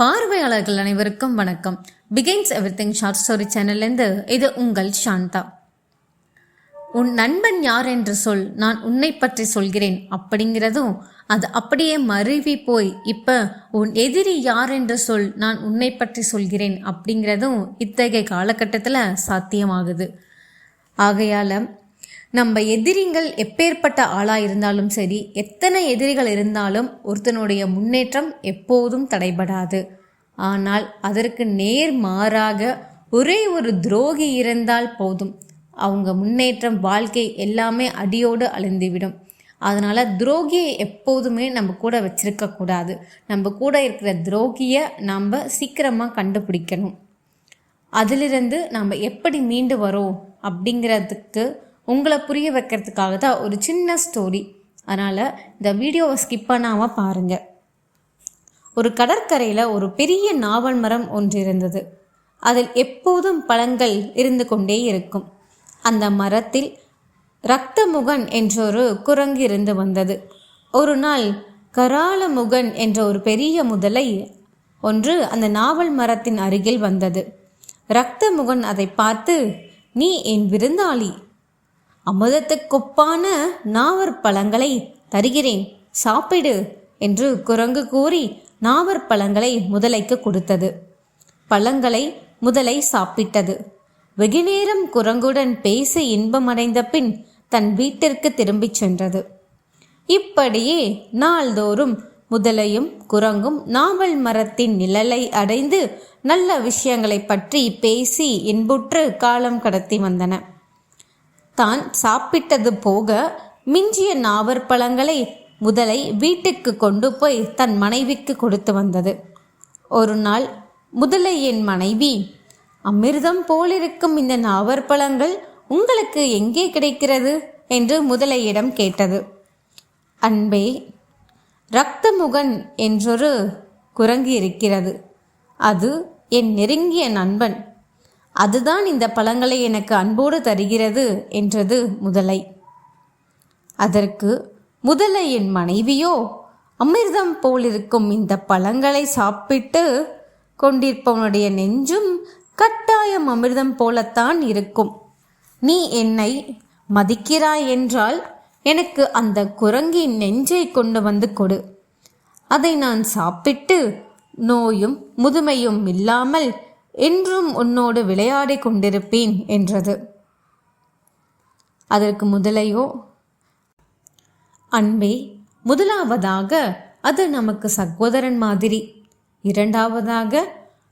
பார்வையாளர்கள் அனைவருக்கும் வணக்கம். Begins everything short story சேனல்லேருந்து இது உங்கள் சாந்தா. உன் நண்பன் யார் என்று சொல் நான் உன்னை பற்றி சொல்கிறேன். அப்படிங்கிறதும் அது அப்படியே மருவி போய் இப்போ உன் எதிரி யார் என்று சொல் நான் உன்னை பற்றி சொல்கிறேன். அப்படிங்கிறதும் இத்தகைய காலகட்டத்தில் சாத்தியமாகுது. ஆகையால் நம்ம எதிரிகள் எப்பேற்பட்ட ஆளாக இருந்தாலும் சரி எத்தனை எதிரிகள் இருந்தாலும் ஒருத்தனுடைய முன்னேற்றம் எப்போதும் தடைபடாது. ஆனால் அதற்கு நேர் மாறாக ஒரே ஒரு துரோகி இருந்தால் போதும். அவங்க முன்னேற்றம் வாழ்க்கை எல்லாமே அடியோடு அழிந்துவிடும். அதனால் துரோகியை எப்போதுமே நம்ம கூட வச்சிருக்கக்கூடாது நம்ம கூட இருக்கிற துரோகியை நாம் சீக்கிரமாக கண்டுபிடிக்கணும். அதிலிருந்து நம்ம எப்படி மீண்டு வரோம் அப்படிங்கிறதுக்கு உங்களை புரிய வைக்கிறதுக்காக தான் ஒரு சின்ன ஸ்டோரி அதனால் இந்த வீடியோவை ஸ்கிப் பண்ணாமல் பாருங்கள் ஒரு கடற்கரையில் ஒரு பெரிய நாவல் மரம் ஒன்று இருந்தது. அதில் எப்போதும் பழங்கள் இருந்து கொண்டே இருக்கும். அந்த மரத்தில் ரக்தமுகன் என்றொரு குரங்கு இருந்து வந்தது. ஒரு நாள் கராளமுகன் என்ற ஒரு பெரிய முதலை ஒன்று அந்த நாவல் மரத்தின் அருகில் வந்தது. ரக்தமுகன் அதை பார்த்து நீ என் விருந்தாளி அமுதத்துக்கொப்பான நாவற்பழங்களை தருகிறேன். சாப்பிடு என்று குரங்கு கூறி நாவற்பழங்களை முதலைக்கு கொடுத்தது. பழங்களை முதலை சாப்பிட்டது. வெகுநேரம் குரங்குடன் பேசி இன்பமடைந்த பின் தன் வீட்டிற்கு திரும்பிச் சென்றது. இப்படியே நாள்தோறும் முதலையும் குரங்கும் நாவல் மரத்தின் நிழலை அடைந்து நல்ல விஷயங்களை பற்றி பேசி இன்புற்று காலம் கடத்தி வந்தன. தான் சாப்பிட்டது போக மிஞ்சிய நாவற்பழங்களை முதலை வீட்டுக்கு கொண்டு போய் தன் மனைவிக்கு கொடுத்து வந்தது. ஒரு நாள் முதலை என் மனைவி அமிர்தம் போலிருக்கும் இந்த நாவற்பழங்கள் உங்களுக்கு எங்கே கிடைக்கிறது? என்று முதலையிடம் கேட்டது. அன்பே ரக்தமுகன் என்றொரு குரங்கு இருக்கிறது. அது என் நெருங்கிய நண்பன். அதுதான் இந்த பழங்களை எனக்கு அன்போடு தருகிறது என்றது முதலை. அதற்கு முதலையின் மனைவியோ அமிர்தம் போலிருக்கும் இந்த பழங்களை சாப்பிட்டு கொண்டிருப்பவனுடைய நெஞ்சும் கட்டாயம் அமிர்தம் போலத்தான் இருக்கும். நீ என்னை மதிக்கிறாய் என்றால் எனக்கு அந்த குரங்கின் நெஞ்சை கொண்டு வந்து கொடு. அதை நான் சாப்பிட்டு நோயும் முதுமையும் இல்லாமல் என்றும் உன்னோடு விளையாடி கொண்டிருப்பேன் என்றது. அதற்கு முதலையோ? அன்பே முதலாவதாக அது நமக்கு சகோதரன் மாதிரி இரண்டாவதாக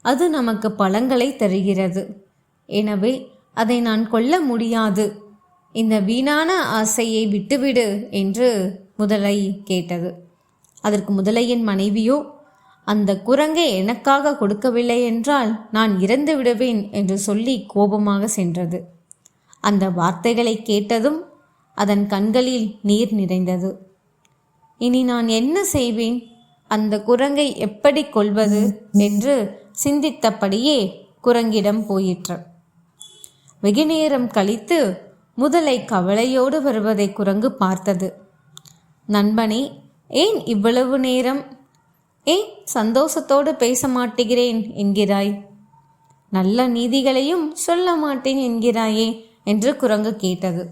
அது நமக்கு பழங்களை தருகிறது. எனவே அதை நான் கொல்ல முடியாது. இந்த வீணான ஆசையை விட்டுவிடு என்று முதலை கேட்டது. அதற்கு முதலையின் மனைவியோ? அந்த குரங்கை எனக்காக கொடுக்கவில்லை என்றால் நான் இறந்து விடுவேன் என்று சொல்லி கோபமாக சென்றது. அந்த வார்த்தைகளை கேட்டதும் அதன் கண்களில் நீர் நிறைந்தது. இனி நான் என்ன செய்வேன்? அந்த குரங்கை எப்படி கொள்வது என்று சிந்தித்தபடியே குரங்கிடம் போயிற்று. வெகுநேரம் கழித்து முதலை கவலையோடு வருவதை குரங்கு பார்த்தது. நண்பனே ஏன் இவ்வளவு நேரம் ஏன் சந்தோஷத்தோடு பேச மாட்டேகிறேன் என்கிறாய். நல்ல நீதிகளையும் சொல்ல மாட்டேன் என்கிறாயே என்று குரங்கு கேட்டது.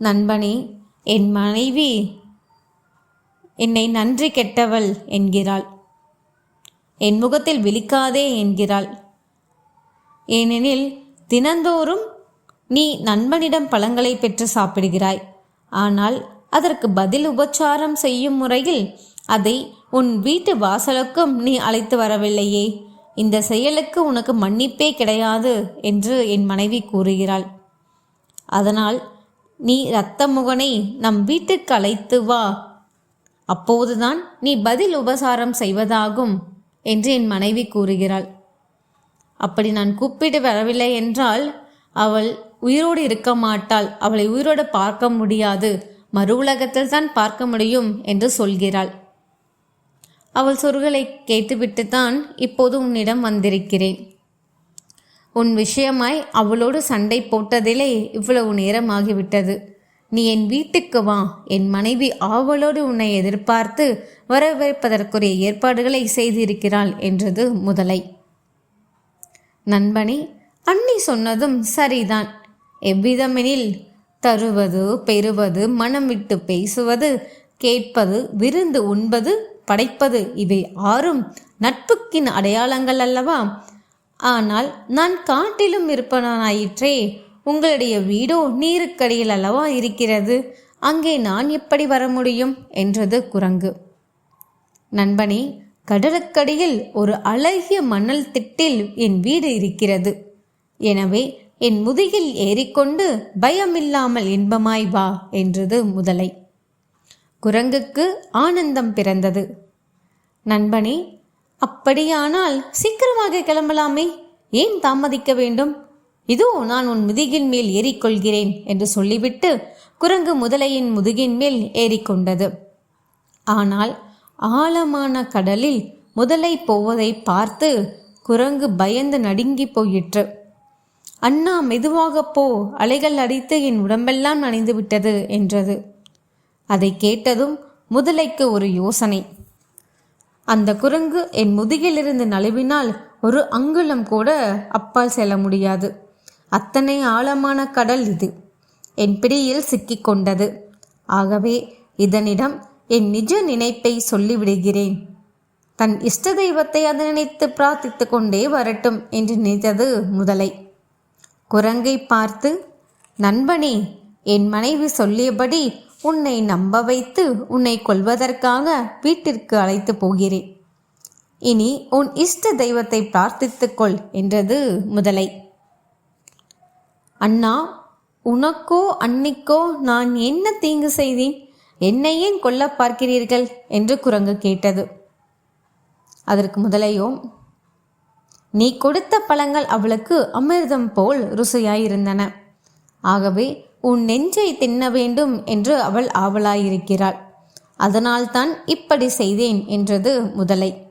நண்பனே என் மனைவி என்னை நன்றி கெட்டவள் என்கிறாள். என் முகத்தில் விழிக்காதே என்கிறாள். ஏனெனில் தினந்தோறும் நீ நண்பனிடம் பழங்களை பெற்று சாப்பிடுகிறாய். ஆனால் அதற்கு பதில் உபச்சாரம் செய்யும் முறையில் அதை உன் வீட்டு வாசலுக்கும் நீ அழைத்து வரவில்லையே. இந்த செயலுக்கு உனக்கு மன்னிப்பே கிடையாது என்று என் மனைவி கூறுகிறாள். அதனால் நீ ரத்தமுகனை நம் வீட்டுக்கு அழைத்து வா. அப்போதுதான் நீ பதில் உபசாரம் செய்வதாகும் என்று என் மனைவி கூறுகிறாள். அப்படி நான் கூப்பிட்டு வரவில்லை என்றால் அவள் உயிரோடு இருக்க மாட்டாள். அவளை உயிரோடு பார்க்க முடியாது. மறு உலகத்தில் தான் பார்க்க முடியும் என்று சொல்கிறாள். அவள் சொற்களை கேட்டுவிட்டுத்தான் இப்போது உன்னிடம் வந்திருக்கிறேன். உன் விஷயமாய் அவளோடு சண்டை போட்டதிலே இவ்வளவு நேரம் ஆகிவிட்டது நீ என் வீட்டுக்கு வா. என் மனைவி ஆவலோடு உன்னை எதிர்பார்த்து வரவேற்பதற்குரிய ஏற்பாடுகளை செய்திருக்கிறாள் என்றது முதலை. நண்பனே அண்ணி சொன்னதும் சரிதான். எவ்விதமெனில் தருவது பெறுவது மனம் விட்டு பேசுவது கேட்பது விருந்து உண்பது படைப்பது இவை ஆறும் நட்புக்கின் அடையாளங்கள் அல்லவா? ஆனால் நான் காட்டிலும் இருப்பனாயிற்றே உங்களுடைய வீடோ நீருக்கடியில் அல்லவா இருக்கிறது? அங்கே நான் எப்படி வர முடியும்? என்றது குரங்கு. நண்பனே கடலுக்கடியில் ஒரு அழகிய மணல் திட்டில் என் வீடு இருக்கிறது. எனவே என் முதுகில் ஏறிக்கொண்டு பயமில்லாமல் இன்பமாய் வா என்றது முதலை. குரங்குக்கு ஆனந்தம் பிறந்தது. நண்பனே அப்படியானால் சீக்கிரமாக கிளம்பலாமே. ஏன் தாமதிக்க வேண்டும்? இதோ நான் உன் முதுகின் மேல் ஏறிக்கொள்கிறேன் என்று சொல்லிவிட்டு குரங்கு முதலையின் முதுகின் மேல் ஏறிக்கொண்டது. ஆனால் ஆழமான கடலில் முதலை போவதை பார்த்து குரங்கு பயந்து நடுங்கி போயிற்று. அண்ணா மெதுவாக போ. அலைகள் அடித்து என் உடம்பெல்லாம் நனைந்து விட்டது என்றது. அதை கேட்டதும் முதலைக்கு ஒரு யோசனை. அந்த குரங்கு என் முதுகிலிருந்து நழுவினால் ஒரு அங்குலம் கூட அப்பால் செல்ல முடியாது. அத்தனை ஆழமான கடல் இது. என் பிடியில் சிக்கிக்கொண்டது ஆகவே இதனிடம் என் நிஜ நினைப்பை சொல்லிவிடுகிறேன். தன் இஷ்ட தெய்வத்தை அதை நினைத்து பிரார்த்தித்து கொண்டே வரட்டும் என்று நினைத்தது முதலை. குரங்கை பார்த்து நண்பனே என் மனைவி சொல்லியபடி உன்னை நம்ப வைத்து உன்னை கொல்வதற்காக வீட்டிற்கு அழைத்து போகிறேன். இனி உன் இஷ்ட தெய்வத்தை பிரார்த்தித்துக்கொள் என்றது முதலை. அண்ணா உனக்கோ அன்னிக்கோ நான் என்ன தீங்கு செய்தேன்? என்னை ஏன் கொல்ல பார்க்கிறீர்கள்? என்று குரங்கு கேட்டது. அதற்கு முதலையோ நீ கொடுத்த பழங்கள் அவளுக்கு அமிர்தம் போல் ருசியாயிருந்தன. ஆகவே உன் நெஞ்சை தின்ன வேண்டும் என்று அவள் ஆவலாயிருக்கிறாள். அதனால்தான் இப்படி செய்தேன் என்றது முதலை.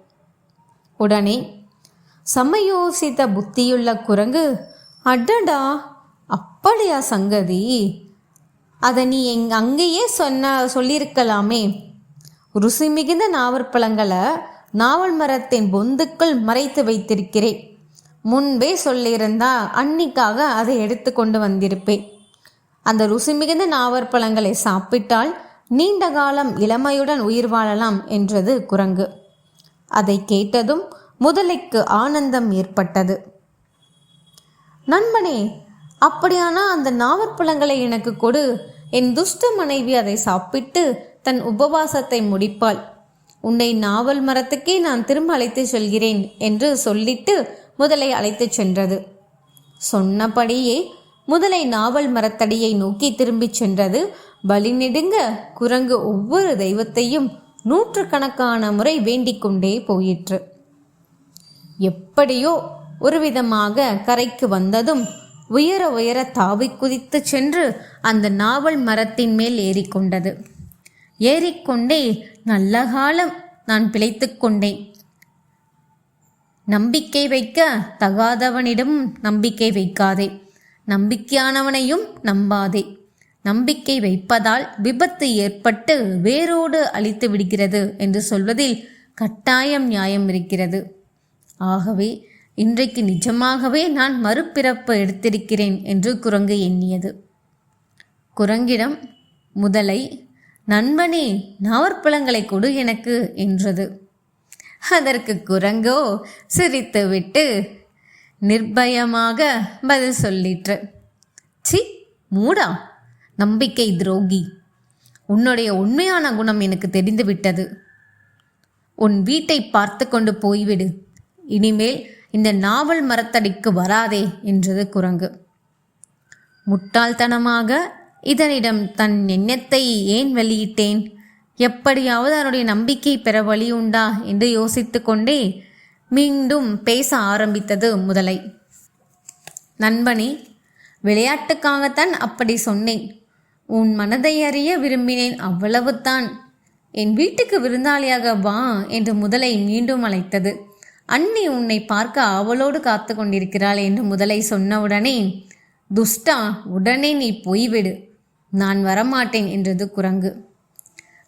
உடனே சமயோசித்த புத்தியுள்ள குரங்கு அடடா அப்படியா சங்கதி? அதை நீ எங் அங்கேயே சொன்ன சொல்லியிருக்கலாமே. ருசி மிகுந்த நாவற்பழங்களை நாவல் மரத்தின் பொந்துக்குள் மறைத்து வைத்திருக்கிறேன். முன்பே சொல்லியிருந்தா அன்னிக்காக அதை எடுத்து கொண்டு வந்திருப்பேன். அந்த ருசி மிகுந்த நாவற்பழங்களை சாப்பிட்டால் நீண்ட காலம் இளமையுடன் உயிர் வாழலாம் என்றது குரங்கு. அதை கேட்டதும் முதலைக்கு ஆனந்தம் ஏற்பட்டது. நண்பனே அப்படியானா அந்த நாவற்பழங்களை எனக்கு கொடு. என் துஷ்ட மனைவி அதை சாப்பிட்டு தன் உபவாசத்தை முடிப்பாள். உன்னை நாவல் மரத்துக்கே நான் திரும்ப அழைத்து செல்கிறேன் என்று சொல்லிட்டு முதலை அழைத்துச் சென்றது. சொன்னபடியே முதலை நாவல் மரத்தடியை நோக்கி திரும்பிச் சென்றது. பலி நெடுங்க குரங்கு ஒவ்வொரு தெய்வத்தையும் நூற்றுக்கணக்கான முறை வேண்டிக் கொண்டே போயிற்று. எப்படியோ ஒருவிதமாக கரைக்கு வந்ததும் உயர உயர தாவி குதித்து சென்று அந்த நாவல் மரத்தின் மேல் ஏறிக்கொண்டது ஏறிக்கொண்டே நல்ல காலம் நான் பிழைத்து கொண்டேன். நம்பிக்கை வைக்க தகாதவனிடம் நம்பிக்கை வைக்காதே. நம்பிக்கையானவனையும் நம்பாதே. நம்பிக்கை வைப்பதால் விபத்து ஏற்பட்டு வேரோடு அழித்து விடுகிறது என்று சொல்வதில் கட்டாயம் நியாயம் இருக்கிறது. ஆகவே இன்றைக்கு நிஜமாகவே நான் மறுபிறப்பு எடுத்திருக்கிறேன் என்று குரங்கு எண்ணியது. குரங்கிடம் முதலை நண்பனே நாவற்பழங்களை கொடு எனக்கு என்றது. அதற்கு குரங்கோ சிரித்துவிட்டு நிர்பயமாக பதில் சொல்லிற்று. சி மூடா? நம்பிக்கை துரோகி. உன்னுடைய உண்மையான குணம் எனக்கு தெரிந்து விட்டது. உன் வீட்டை பார்த்து கொண்டு போய்விடு. இனிமேல் இந்த நாவல் மரத்தடிக்கு வராதே என்றது குரங்கு. முட்டாள்தனமாக இதனிடம் தன் எண்ணத்தை ஏன் வெளியிட்டேன்? எப்படியாவது அவனுடைய நம்பிக்கை பெற வழி உண்டா என்று யோசித்து கொண்டே மீண்டும் பேச ஆரம்பித்தது முதலை. நண்பனே விளையாட்டுக்காகத்தான் அப்படி சொன்னேன். உன் மனதை அறிய விரும்பினேன் அவ்வளவுதான். என் வீட்டுக்கு விருந்தாளியாக வா என்று முதலை மீண்டும் அழைத்தது. அண்ணி உன்னை பார்க்க அவளோடு காத்து கொண்டிருக்கிறாள் என்று முதலை சொன்னவுடனே துஷ்டா உடனே நீ போய்விடு. நான் வரமாட்டேன் என்றது குரங்கு.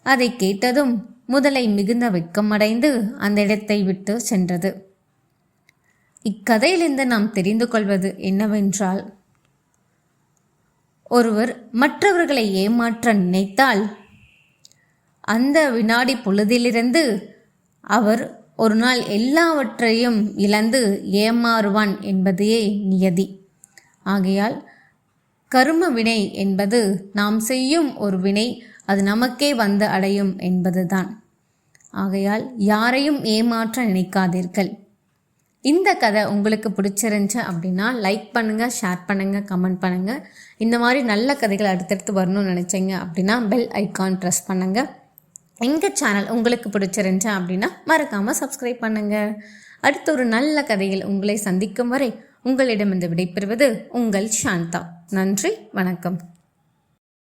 அதை கேட்டதும் முதலை மிகுந்த வெக்கமடைந்து அந்த இடத்தை விட்டு சென்றது. இக்கதையிலிருந்து நாம் தெரிந்து கொள்வது என்னவென்றால் ஒருவர் மற்றவர்களை ஏமாற்ற நினைத்தால் அந்த வினாடி பொழுதிலிருந்து அவர் ஒரு நாள் எல்லாவற்றையும் இழந்து ஏமாறுவான் என்பதையே நியதி. ஆகையால் கரும வினை என்பது நாம் செய்யும் ஒரு வினை அது நமக்கே வந்து அடையும் என்பதுதான். ஆகையால் யாரையும் ஏமாற்ற நினைக்காதீர்கள். இந்த கதை உங்களுக்கு பிடிச்சிருந்துச்சு அப்படின்னா லைக் பண்ணுங்கள் ஷேர் பண்ணுங்கள் கமெண்ட் பண்ணுங்கள் இந்த மாதிரி நல்ல கதைகள் அடுத்தடுத்து வரணும்னு நினச்சிங்க அப்படின்னா பெல் ஐக்கான் ப்ரெஸ் பண்ணுங்கள் எங்கள் சேனல் உங்களுக்கு பிடிச்சிருந்துச்சு அப்படின்னா மறக்காமல் சப்ஸ்கிரைப் பண்ணுங்கள் அடுத்த ஒரு நல்ல கதையில் உங்களை சந்திக்கும் வரை உங்களிடமிருந்து விடைபெறுவது உங்கள் சாந்தா. நன்றி வணக்கம்.